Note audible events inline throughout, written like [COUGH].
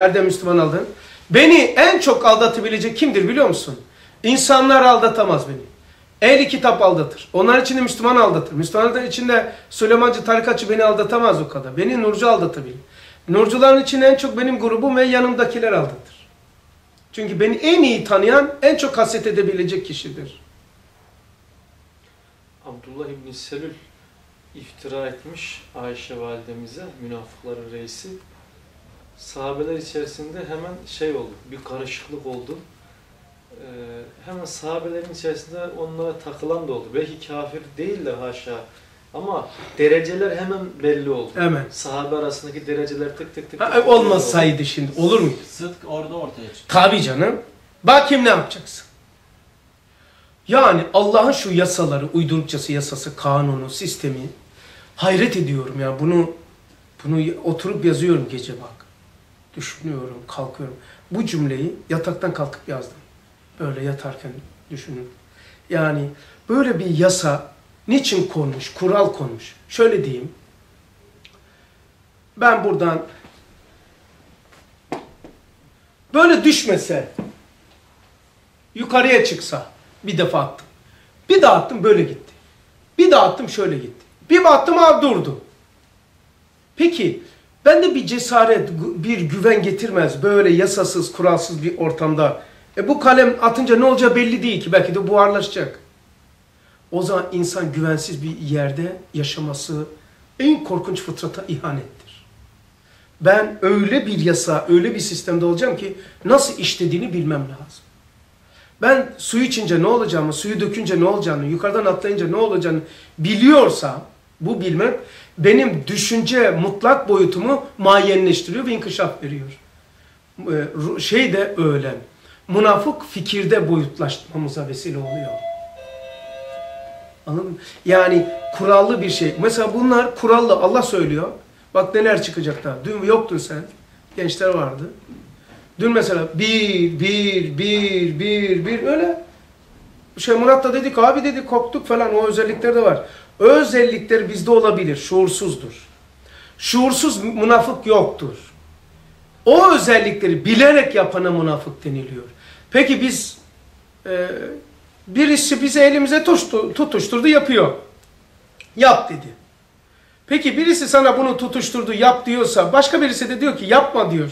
Nerede Müslüman aldın? Beni en çok aldatabilecek kimdir biliyor musun? İnsanlar aldatamaz beni. Ehli kitap aldatır. Onlar içinde Müslüman aldatır. Müslümanların içinde Süleymancı, tarikatçı beni aldatamaz o kadar. Beni Nurcu aldatabilir. Nurcuların içinde en çok benim grubum ve yanımdakiler aldatır. Çünkü beni en iyi tanıyan, en çok haset edebilecek kişidir. Abdullah İbni Selül iftira etmiş Ayşe validemize, münafıkların reisi. Sahabeler içerisinde hemen şey oldu, bir karışıklık oldu. Ee, hemen sahabelerin içerisinde onlara takılan da oldu. Belki kafir değiller haşa. Ama dereceler hemen belli oldu. Hemen. Sahabe arasındaki dereceler tık tık tık. Ha, tık olmasaydı şimdi olur mu? Sıdk orada ortaya çıktı. Tabii canım. Bakayım ne yapacaksın? Yani Allah'ın şu yasaları, uydurukçası yasası, kanunu, sistemi hayret ediyorum ya. Bunu bunu oturup yazıyorum gece bak. Düşünüyorum, kalkıyorum. Bu cümleyi yataktan kalkıp yazdım. Böyle yatarken düşünüyorum. Yani böyle bir yasa niçin konmuş, kural konmuş? Şöyle diyeyim. Ben buradan böyle düşmese, yukarıya çıksa bir defa attım. Bir daha attım böyle gitti. Bir daha attım şöyle gitti. Bir baktım abi durdu. Peki bende bir cesaret, bir güven getirmez böyle yasasız, kuralsız bir ortamda. E bu kalem atınca ne olacağı belli değil ki. Belki de buharlaşacak. O zaman insan güvensiz bir yerde yaşaması en korkunç fıtrata ihanettir. Ben öyle bir yasa, öyle bir sistemde olacağım ki nasıl işlediğini bilmem lazım. Ben suyu içince ne olacağımı, suyu dökünce ne olacağını, yukarıdan atlayınca ne olacağını biliyorsam, bu bilmem benim düşünce mutlak boyutumu mayenleştiriyor ve inkişaf veriyor. Ee, Şey de öyle. Münafık fikirde boyutlaşmamıza vesile oluyor. Anladın mı? Yani kurallı bir şey. Mesela bunlar kurallı. Allah söylüyor. Bak neler çıkacak daha. Dün yoktun sen. Gençler vardı. Dün mesela bir, bir, bir, bir, bir öyle. Şey Murat da dedik abi dedi korktuk falan o özellikler de var. Özellikler bizde olabilir. Şuursuzdur. Şuursuz münafık yoktur. O özellikleri bilerek yapana münafık deniliyor. Peki biz e, birisi bize elimize tutuştu, tutuşturdu yapıyor. Yap dedi. Peki birisi sana bunu tutuşturdu yap diyorsa başka birisi de diyor ki yapma diyor.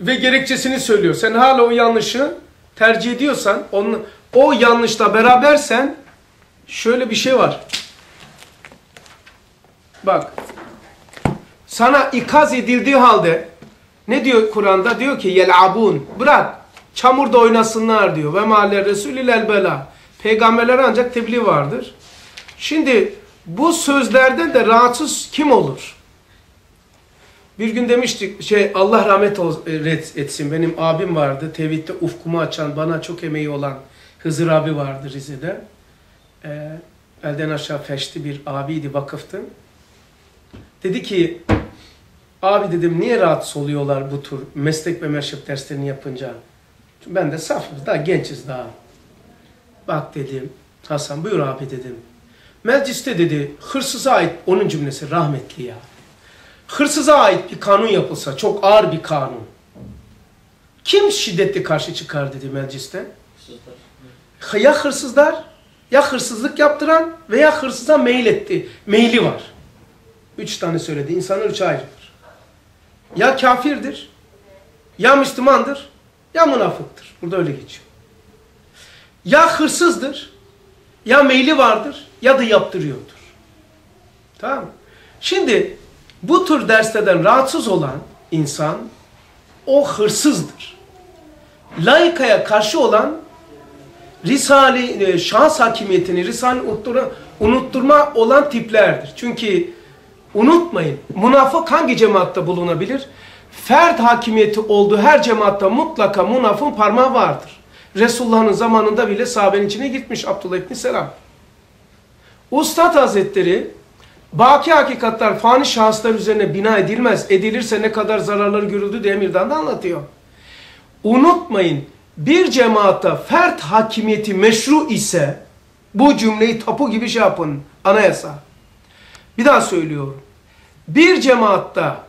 Ve gerekçesini söylüyor. Sen hala o yanlışı tercih ediyorsan onu, o yanlışla berabersen şöyle bir şey var. Bak. Sana ikaz edildiği halde ne diyor Kur'an'da? Diyor ki yel'abun. Bırak. Çamurda oynasınlar diyor. Ve mahalle resulil bela. Peygamberlere ancak tebliğ vardır. Şimdi bu sözlerden de rahatsız kim olur? Bir gün demiştik şey Allah rahmet etsin benim abim vardı tevhidde ufkumu açan bana çok emeği olan Hızır abi vardı Rize'de. Ee, elden aşağı feşti bir abiydi vakıftı. Dedi ki abi dedim niye rahatsız oluyorlar bu tür meslek ve meşrep derslerini yapınca. Çünkü ben de safız daha gençiz daha. Bak dedim Hasan buyur abi dedim. Mecliste dedi hırsıza ait onun cümlesi rahmetli ya. Hırsıza ait bir kanun yapılsa çok ağır bir kanun. Kim şiddetli karşı çıkar dedi mecliste? Ya hırsızlar ya hırsızlık yaptıran veya hırsıza mail etti. Maili var. Üç tane söyledi. İnsanlar üçe ayrılır. Ya kafirdir, ya Müslümandır, ya münafıktır. Burada öyle geçiyor. Ya hırsızdır, ya meyli vardır, ya da yaptırıyordur. Tamam Şimdi bu tür derslerden rahatsız olan insan o hırsızdır. Laikaya karşı olan Risale e, şahıs hakimiyetini, Risale unutturma olan tiplerdir. Çünkü unutmayın, münafık hangi cemaatte bulunabilir? Fert hakimiyeti olduğu her cemaatte mutlaka münafın parmağı vardır. Resulullah'ın zamanında bile sahabenin içine gitmiş Abdullah İbni Selam. Ustad Hazretleri baki hakikatler fani şahıslar üzerine bina edilmez. Edilirse ne kadar zararları görüldü diye Emir'den de anlatıyor. Unutmayın bir cemaatta fert hakimiyeti meşru ise bu cümleyi tapu gibi şey yapın anayasa. Bir daha söylüyorum. Bir cemaatta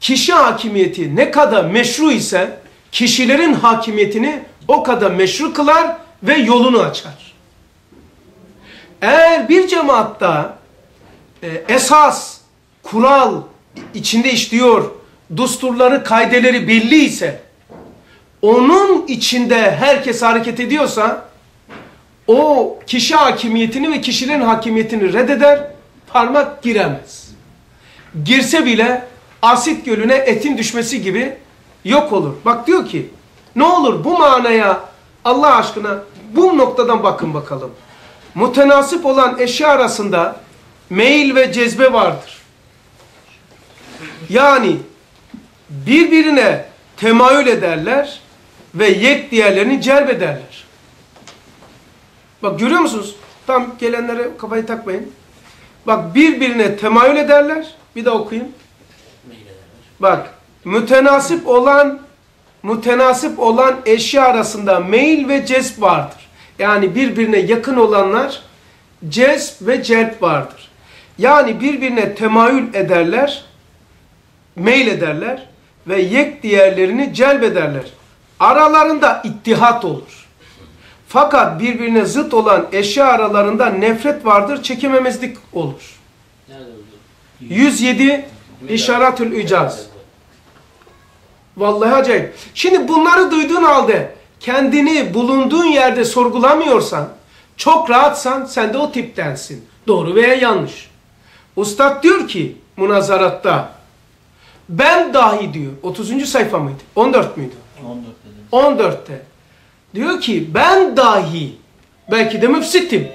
kişi hakimiyeti ne kadar meşru ise kişilerin hakimiyetini o kadar meşru kılar ve yolunu açar. Eğer bir cemaatta e, esas, kural içinde işliyor, dusturları, kaideleri belli ise, onun içinde herkes hareket ediyorsa, o kişi hakimiyetini ve kişilerin hakimiyetini reddeder, parmak giremez. Girse bile asit gölüne etin düşmesi gibi yok olur. Bak diyor ki, ne olur bu manaya Allah aşkına bu noktadan bakın bakalım. Mutenasip olan eşya arasında meyil ve cezbe vardır. Yani birbirine temayül ederler ve yek diğerlerini celbederler. Bak görüyor musunuz? Tam gelenlere kafayı takmayın. Bak birbirine temayül ederler. Bir de okuyayım. Bak mütenasip olan mütenasip olan eşya arasında meyil ve cezb vardır. Yani birbirine yakın olanlar cezb ve celp vardır. Yani birbirine temayül ederler, meyil ederler ve yek diğerlerini celbederler. Aralarında ittihat olur. Fakat birbirine zıt olan eşya aralarında nefret vardır, çekememezlik olur. Nerede oldu? 107 İşaretül İcaz. Vallahi acayip. Şimdi bunları duyduğun halde kendini bulunduğun yerde sorgulamıyorsan, çok rahatsan sen de o tiptensin. Doğru veya yanlış. Ustad diyor ki münazaratta ben dahi diyor 30. sayfa mıydı? 14 müydü? 14 dedim. 14'te. Diyor ki ben dahi belki de müfsitim.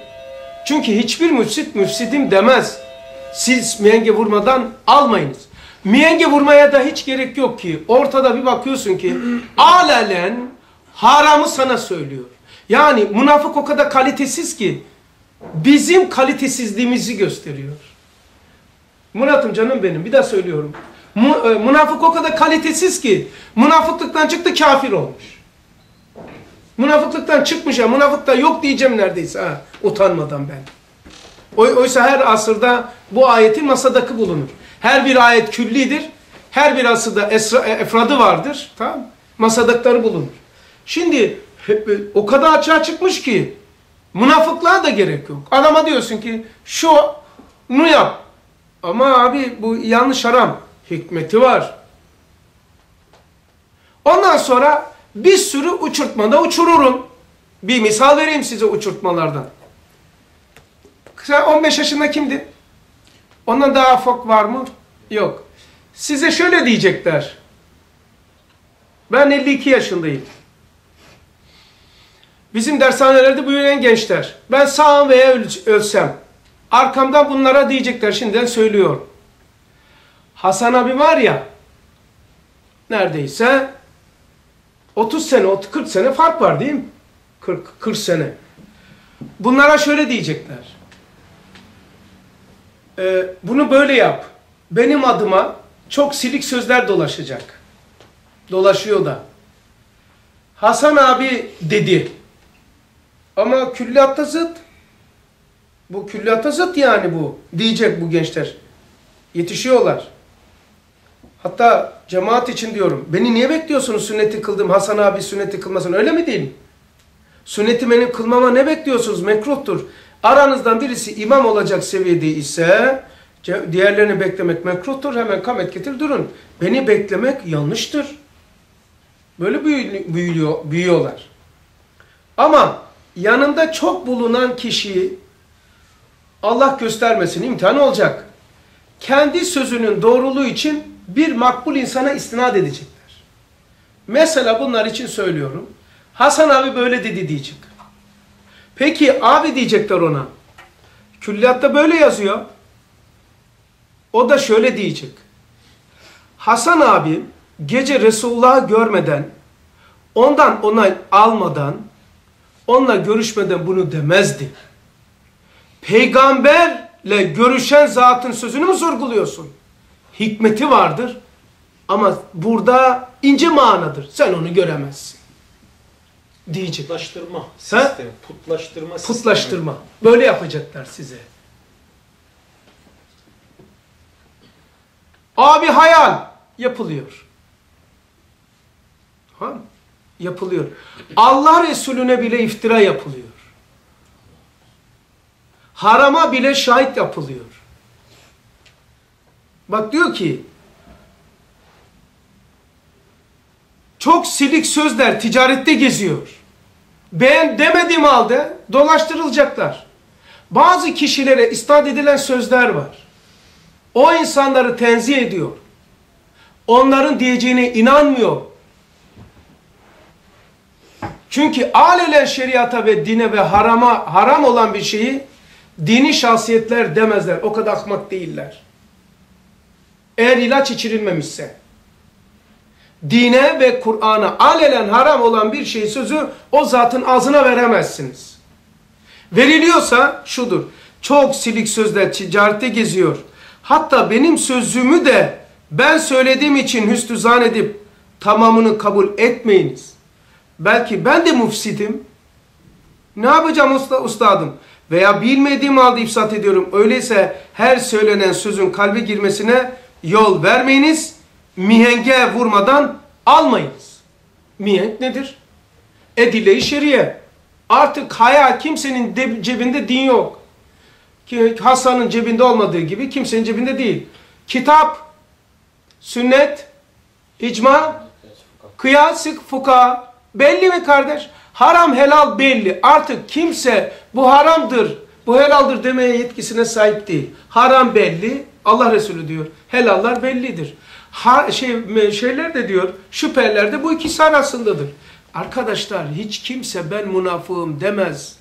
Çünkü hiçbir müfsit müfsitim demez. Siz miyenge vurmadan almayınız. Miyenge vurmaya da hiç gerek yok ki. Ortada bir bakıyorsun ki [CLEARS THROAT] alelen haramı sana söylüyor. Yani münafık o kadar kalitesiz ki bizim kalitesizliğimizi gösteriyor. Murat'ım canım benim bir daha söylüyorum. E, münafık o kadar kalitesiz ki münafıklıktan çıktı kafir olmuş. Münafıklıktan çıkmış ya münafıkta yok diyeceğim neredeyse ha utanmadan ben. Oy, oysa her asırda bu ayetin masadaki bulunur. Her bir ayet küllidir. Her bir asırda esra, e, efradı vardır. Tamam Masadakları bulunur. Şimdi e, o kadar açığa çıkmış ki münafıklığa da gerek yok. Adama diyorsun ki şu nu yap. Ama abi bu yanlış haram. Hikmeti var. Ondan sonra bir sürü uçurtmada uçururum. Bir misal vereyim size uçurtmalardan. Sen 15 yaşında kimdin? Ondan daha ufak var mı? Yok. Size şöyle diyecekler. Ben 52 yaşındayım. Bizim dershanelerde büyüyen gençler. Ben sağım veya öl- ölsem. Arkamdan bunlara diyecekler. Şimdiden söylüyorum. Hasan abi var ya. Neredeyse 30 sene, 30 40 sene fark var değil mi? 40 40 sene. Bunlara şöyle diyecekler. Ee, bunu böyle yap. Benim adıma çok silik sözler dolaşacak. Dolaşıyor da. Hasan abi dedi. Ama külliyatta zıt. Bu külliyatta zıt yani bu. Diyecek bu gençler. Yetişiyorlar. Hatta cemaat için diyorum. Beni niye bekliyorsunuz sünneti kıldım Hasan abi sünneti kılmasın öyle mi değil mi? Sünneti benim kılmama ne bekliyorsunuz? Mekruhtur. Aranızdan birisi imam olacak seviyede ise diğerlerini beklemek mekruhtur. Hemen kamet getir durun. Beni beklemek yanlıştır. Böyle büyü- büyüyor, büyüyorlar. Ama yanında çok bulunan kişiyi Allah göstermesin imtihan olacak. Kendi sözünün doğruluğu için bir makbul insana istinad edecekler. Mesela bunlar için söylüyorum. Hasan abi böyle dedi diyecek. Peki abi diyecekler ona. Külliyatta böyle yazıyor. O da şöyle diyecek. Hasan abi gece Resulullah'ı görmeden, ondan onay almadan, onunla görüşmeden bunu demezdi. Peygamberle görüşen zatın sözünü mü sorguluyorsun? Hikmeti vardır ama burada ince manadır. Sen onu göremezsin. Diyecek. Putlaştırma sistemi. Putlaştırma sistemi. Putlaştırma. Böyle yapacaklar size. Abi hayal. Yapılıyor. Ha? Yapılıyor. Allah Resulüne bile iftira yapılıyor. Harama bile şahit yapılıyor. Bak diyor ki çok silik sözler ticarette geziyor. Ben demediğim halde dolaştırılacaklar. Bazı kişilere istat edilen sözler var. O insanları tenzih ediyor. Onların diyeceğine inanmıyor. Çünkü alelen şeriata ve dine ve harama haram olan bir şeyi dini şahsiyetler demezler. O kadar akmak değiller. Eğer ilaç içirilmemişse. Dine ve Kur'an'a alelen haram olan bir şey sözü o zatın ağzına veremezsiniz. Veriliyorsa şudur. Çok silik sözler ticarette geziyor. Hatta benim sözümü de ben söylediğim için hüsnü zannedip tamamını kabul etmeyiniz. Belki ben de mufsidim. Ne yapacağım usta, ustadım? Veya bilmediğim halde ifsat ediyorum. Öyleyse her söylenen sözün kalbe girmesine yol vermeyiniz. Mihenge vurmadan almayınız. Mihenk nedir? Edile-i şeriye. Artık haya kimsenin de, cebinde din yok. Ki Hasan'ın cebinde olmadığı gibi kimsenin cebinde değil. Kitap, sünnet, icma, kıyas, fuka. Belli mi kardeş? Haram helal belli. Artık kimse bu haramdır, bu helaldir demeye yetkisine sahip değil. Haram belli. Allah Resulü diyor. Helallar bellidir. Ha, şey, şeyler de diyor, şüpheler de bu ikisi arasındadır. Arkadaşlar hiç kimse ben münafığım demez.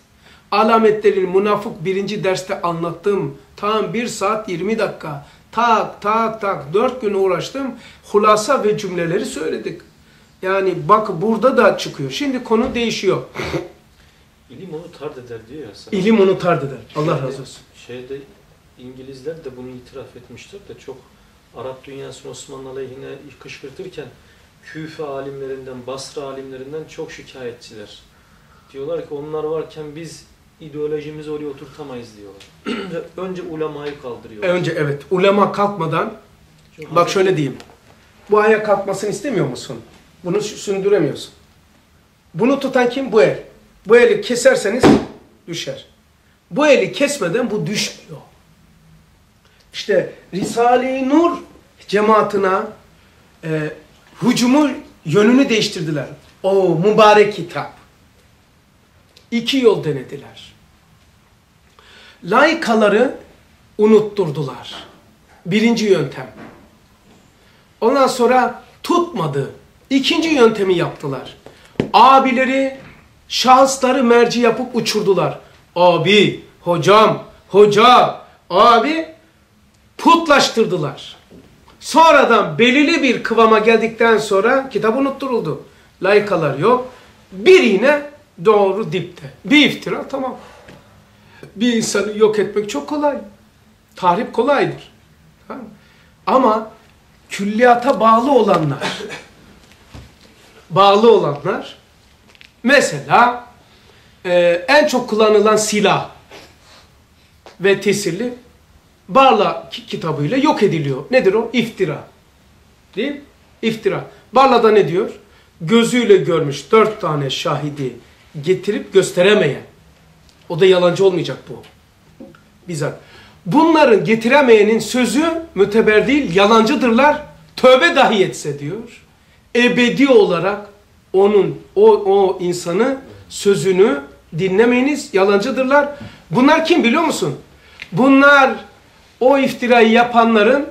Alametlerin münafık birinci derste anlattım. Tam bir saat 20 dakika. Tak tak tak dört gün uğraştım. Hulasa ve cümleleri söyledik. Yani bak burada da çıkıyor. Şimdi konu değişiyor. İlim onu tard eder diyor ya. sana. İlim onu tard eder. Allah Şeyde- razı olsun. Şeyde İngilizler de bunu itiraf etmişler de çok Arap dünyasını Osmanlı aleyhine kışkırtırken Küfe alimlerinden, Basra alimlerinden çok şikayetçiler. Diyorlar ki onlar varken biz ideolojimizi oraya oturtamayız diyorlar. [CLEARS THROAT] Önce ulemayı kaldırıyorlar. Önce evet ulema kalkmadan Çünkü bak şöyle diyeyim. Bu ayağa kalkmasını istemiyor musun? Bunu sü- sündüremiyorsun. Bunu tutan kim? Bu el. Bu eli keserseniz düşer. Bu eli kesmeden bu düşmüyor. İşte Risale-i Nur cemaatine e, hücumu yönünü değiştirdiler. O mübarek kitap. İki yol denediler. Laikaları unutturdular. Birinci yöntem. Ondan sonra tutmadı. İkinci yöntemi yaptılar. Abileri, şahısları merci yapıp uçurdular. Abi, hocam, hoca, abi putlaştırdılar. Sonradan belirli bir kıvama geldikten sonra kitap unutturuldu. Layıkalar yok. Bir iğne doğru dipte. Bir iftira tamam. Bir insanı yok etmek çok kolay. Tahrip kolaydır. Ama külliyata bağlı olanlar bağlı olanlar mesela e, en çok kullanılan silah ve tesirli Barla ki- kitabıyla yok ediliyor. Nedir o? İftira. Değil mi? İftira. Barla'da ne diyor? Gözüyle görmüş dört tane şahidi getirip gösteremeyen. O da yalancı olmayacak bu. Bizzat. Bunların getiremeyenin sözü müteber değil, yalancıdırlar. Tövbe dahi etse diyor. Ebedi olarak onun, o, o insanı, sözünü dinlemeyiniz, yalancıdırlar. Bunlar kim biliyor musun? Bunlar o iftirayı yapanların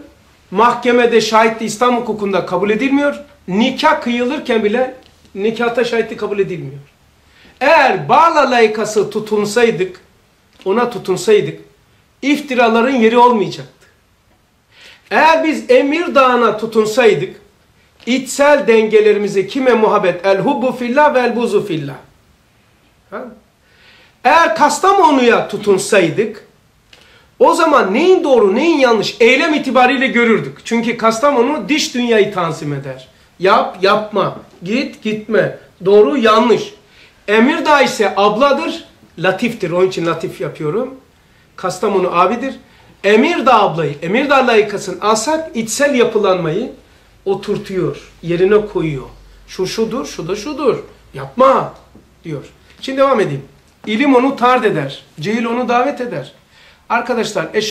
mahkemede şahitli İslam hukukunda kabul edilmiyor. Nikah kıyılırken bile nikahta şahitli kabul edilmiyor. Eğer Bağla layıkası tutunsaydık, ona tutunsaydık, iftiraların yeri olmayacaktı. Eğer biz Emir Dağı'na tutunsaydık, içsel dengelerimizi kime muhabbet? El hubbu fillah ve el buzu fillah. Ha? Eğer Kastamonu'ya tutunsaydık, o zaman neyin doğru, neyin yanlış eylem itibariyle görürdük. Çünkü Kastamonu diş dünyayı tanzim eder. Yap, yapma, git, gitme, doğru, yanlış. Emirdağ ise abladır, latiftir. Onun için latif yapıyorum. Kastamonu abidir. Emirdağ ablayı, Emirdağ layıkasını alsak içsel yapılanmayı oturtuyor, yerine koyuyor. Şu şudur, şu da şudur. Yapma diyor. Şimdi devam edeyim. İlim onu tard eder, cehil onu davet eder. Arkadaşlar eş